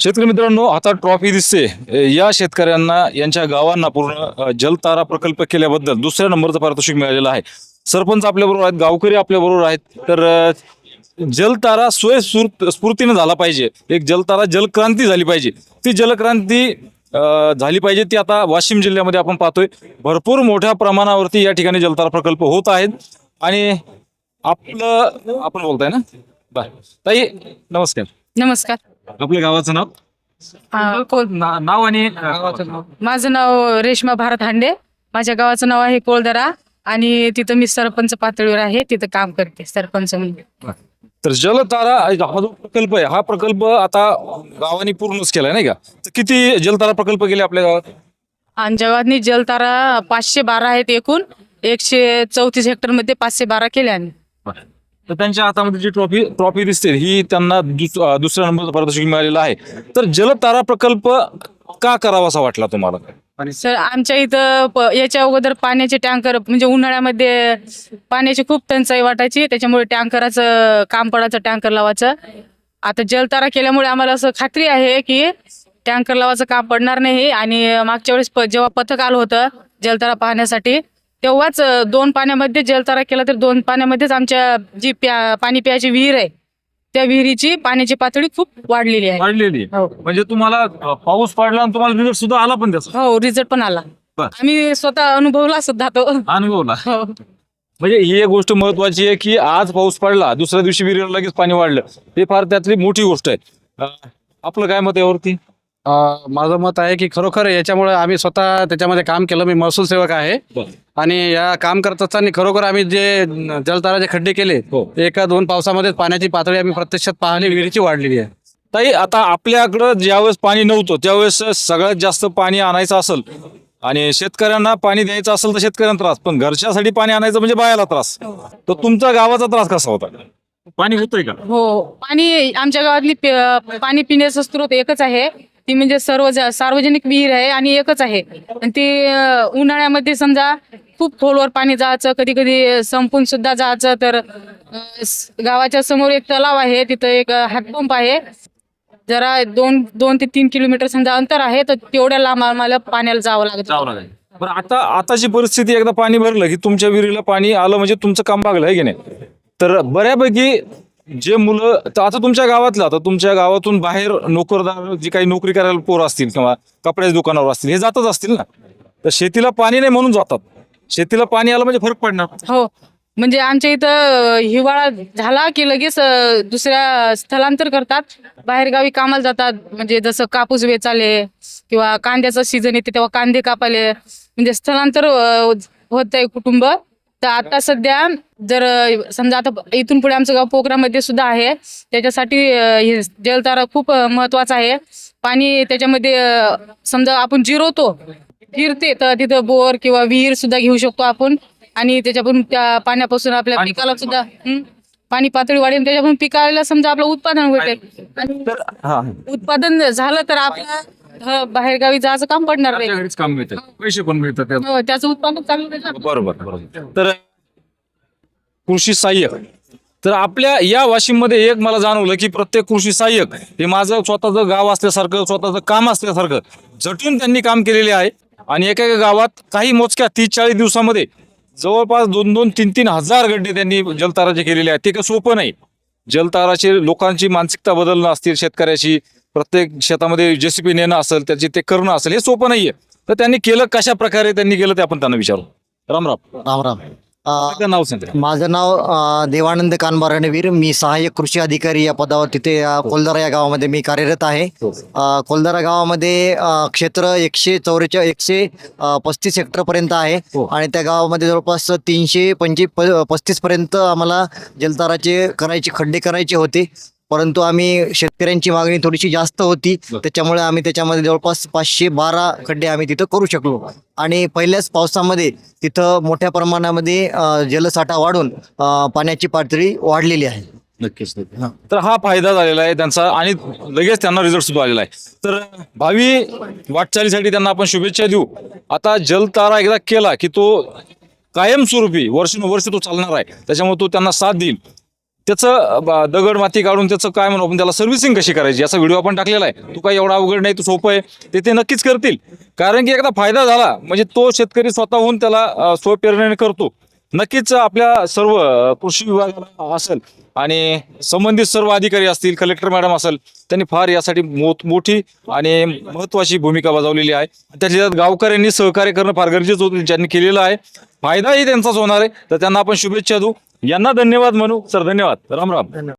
शेतकरी मित्रांनो आता ट्रॉफी दिसते. या शेतकऱ्यांना यांच्या गावांना पूर्ण जलतारा प्रकल्प केल्याबद्दल दुसऱ्या नंबरचं पारितोषिक मिळालेलं आहे. सरपंच आपल्याबरोबर आहेत गावकरी आपल्याबरोबर आहेत. तर जलतारा स्वयं स्फूर्तीने झाला पाहिजे. एक जलतारा जलक्रांती झाली पाहिजे. ती जलक्रांती झाली पाहिजे ती आता वाशिम जिल्ह्यामध्ये आपण पाहतोय. भरपूर मोठ्या प्रमाणावरती या ठिकाणी जलतारा प्रकल्प होत आहेत. आणि आपलं आपण बोलताय ना? बर ताई नमस्कार. नमस्कार. आपल्या गावाचं नाव? हा, ना- नाव आणि माझं नाव रेश्मा भारत हांडे. माझ्या गावाचं नाव आहे कोळदरा आणि तिथं मी सरपंच पातळीवर आहे. तिथं काम करते सरपंच म्हणून. तर जलतारा हा जो प्रकल्प आहे हा प्रकल्प आता गावाने पूर्णच केलाय नाही का? तर किती जलतारा प्रकल्प केले आपल्या गावात? आमच्या गावातनी जलतारा पाचशे बारा आहेत एकूण. एकशे चौतीस हेक्टरमध्ये पाचशे बारा केले आम्ही. तर त्यांच्या हातामध्ये जी ट्रॉफी ट्रॉफी दिसते ही त्यांना दुसऱ्या नंबरचं पारितोषिक मिळालेलं आहे. तर जलतारा प्रकल्प का करावासा वाटला तुम्हाला? सर आमच्या इथं प- याच्या अगोदर पाण्याचे टँकर म्हणजे उन्हाळ्यामध्ये पाण्याची खूप टंचाई वाटायची त्याच्यामुळे टँकराचं काम पडायचं टँकर लावायचं. आता जलतारा केल्यामुळे आम्हाला असं खात्री आहे की टँकर लावायचं काम पडणार नाही. आणि मागच्या वेळेस प- जेव्हा पथक आलं होतं जलतारा पाहण्यासाठी तेव्हाच दोन पाण्यामध्ये जलतारा केला तर दोन पाण्यामध्येच आमच्या जी प्या पाणी प्यायची विहीर आहे त्या विहिरीची पाण्याची पातळी खूप वाढलेली आहे. वाढलेली आहे. हो. म्हणजे तुम्हाला अं, पाऊस पडला आणि तुम्हाला रिझल्ट सुद्धा आला पण त्याचा? हो रिझल्ट पण आला. बर. आम्ही स्वतः अनुभवला सुद्धा तो. अनुभवला. हो. म्हणजे ही एक गोष्ट महत्वाची आहे की आज पाऊस पडला दुसऱ्या दिवशी विहिरीला लगेच पाणी वाढलं. हे फार त्यातली मोठी गोष्ट आहे. अं, आपलं काय मत यावरती? माझं मत आहे की खरोखर याच्यामुळे आम्ही स्वतः त्याच्यामध्ये काम केलं. मी महसूल सेवक आहे. आणि या काम करत असताना खरोखर आम्ही जे जलताराचे खड्डे केले हो. एका दोन पावसामध्ये पाण्याची पातळी आम्ही प्रत्यक्षात पाहिली. विहिरीची वाढलेली आहे. ताई आता आपल्याकडं ज्यावेळेस पाणी नव्हतं त्यावेळेस सगळ्यात जास्त पाणी आणायचं असेल आणि शेतकऱ्यांना पाणी द्यायचं असेल तर शेतकऱ्यांना त्रास पण घरच्यासाठी पाणी आणायचं म्हणजे बायाला त्रास. तर तुमचा गावाचा त्रास कसा होता? पाणी होतंय का? हो. पाणी आमच्या गावातली पाणी पिण्याचा स्रोत एकच आहे. ती म्हणजे सर्व सार्वजनिक विहीर आहे आणि एकच आहे. आणि ती उन्हाळ्यामध्ये समजा खूप खोलवर पाणी जायचं कधी कधी संपून सुद्धा जायचं तर गावाच्या समोर एक तलाव आहे तिथं एक हातपंप आहे. जरा दोन दोन ते तीन किलोमीटर समजा अंतर आहे तर तेवढ्या लांब आम्हाला पाण्याला जावं लागतं बरं आता आताची परिस्थिती एकदा पाणी भरलं की तुमच्या विहिरीला पाणी आलं म्हणजे तुमचं काम भागलं आहे की नाही? तर बऱ्यापैकी जे मुलं तर आता तुमच्या गावातलं आता तुमच्या गावातून बाहेर नोकरदार जे काही नोकरी करायला पोरं असतील किंवा कपड्याच्या दुकानावर असतील हे जातच असतील ना? तर शेतीला पाणी नाही म्हणून जातात. शेतीला पाणी आलं म्हणजे फरक पडणार. हो. म्हणजे आमच्या इथं हिवाळा झाला की लगेच दुसऱ्या स्थलांतर करतात. बाहेरगावी कामाला जातात. म्हणजे जसं कापूस वेचाले किंवा कांद्याचा सीझन येते तेव्हा कांदे कापाले म्हणजे स्थलांतर होत आहे कुटुंब. तर आता सध्या जर समजा आता इथून पुढे आमचं गाव पोखरामध्ये सुद्धा आहे त्याच्यासाठी हे जलतारा खूप महत्त्वाचा आहे. पाणी त्याच्यामध्ये समजा आपण जिरवतो फिरते तर तिथं बोर किंवा विहीर सुद्धा घेऊ शकतो आपण. आणि त्याच्यापासून त्या पाण्यापासून आपल्या पिकाला सुद्धा पाणी पातळी वाढेल. त्याच्यापासून पिकाला समजा आपलं उत्पादन भेटेल आणि तर हा. उत्पादन झालं तर आपल्या बाहेरगावी जायचं काम पडणार नाही. घरीच काम मिळतं. पैसे पण मिळतात त्यात. हो, त्याचं चांगलं भेटणार. बरोबर बरोबर. तर कृषी सहाय्यक. तर आपल्या या वाशिममध्ये एक मला जाणवलं की प्रत्येक कृषी सहाय्यक हे माझं स्वतःचं गाव असल्यासारखं स्वतःचं काम असल्यासारखं झटून त्यांनी काम केलेले आहे. आणि एका एका गावात काही मोजक्या तीस चाळीस दिवसामध्ये जवळपास दोन दोन तीन तीन हजार गड्डे त्यांनी जलताराचे केलेले आहेत. ते काही सोपं नाही. जलताराचे लोकांची मानसिकता बदलणं असतील शेतकऱ्याची प्रत्येक शेतामध्ये जेसीपी नेणं असेल त्याची ते करणं असेल हे सोपं नाहीये. तर त्यांनी केलं कशा प्रकारे त्यांनी केलं ते आपण त्यांना विचारू. राम राम. राम राम. अ, आपलं नाव सांगा. माझं नाव अ, देवानंद कानबार रणवीर मी सहाय्यक कृषी अधिकारी या पदावर तिथे अ, कोलदारा या गावामध्ये मी कार्यरत आहे. अ, कोलदारा गावामध्ये अ, क्षेत्र एकशे चौवेचाळीस एकशे अ, पस्तीस हेक्टर पर्यंत आहे. हो. आणि त्या गावामध्ये जवळपास तीनशे पंचे पस्तीस पर्यंत आम्हाला जलताराचे करायचे खड्डे करायचे होते. परंतु आम्ही शेतकऱ्यांची मागणी थोडीशी जास्त होती. त्याच्यामुळे आम्ही त्याच्यामध्ये जवळपास पाचशे बारा खड्डे आम्ही तिथं करू शकलो. आणि पहिल्याच पावसामध्ये तिथं मोठ्या प्रमाणामध्ये जलसाठा वाढून पाण्याची पातळी वाढलेली आहे. नक्कीच तर हा फायदा झालेला आहे त्यांचा आणि लगेच त्यांना रिझल्ट सुद्धा आलेला आहे. तर भावी वाटचालीसाठी त्यांना आपण शुभेच्छा देऊ. आता जलतारा एकदा केला की तो कायमस्वरूपी वर्षानुवर्ष तो चालणार आहे. त्याच्यामुळे तो त्यांना साथ देईल. त्याचं दगड माती काढून त्याचं काय म्हणू आपण त्याला सर्व्हिसिंग कशी करायची? याचा व्हिडिओ आपण टाकलेला आहे. तू काही एवढा अवघड नाही तू सोपं आहे. ते ते नक्कीच करतील. कारण की एकदा फायदा झाला म्हणजे तो शेतकरी स्वतःहून त्याला अ, करतो. नक्कीच आपल्या सर्व कृषी विभागाला असेल आणि संबंधित सर्व अधिकारी असतील कलेक्टर मॅडम असेल त्यांनी फार यासाठी मोठ मोठी आणि महत्वाची भूमिका बजावलेली आहे. त्याच्यात गावकऱ्यांनी सहकार्य करणं फार गरजेचं होतं ज्यांनी केलेलं आहे. फायदाही त्यांचाच होणार आहे. तर त्यांना आपण शुभेच्छा देऊ. यांना धन्यवाद म्हणू सर धन्यवाद. राम राम.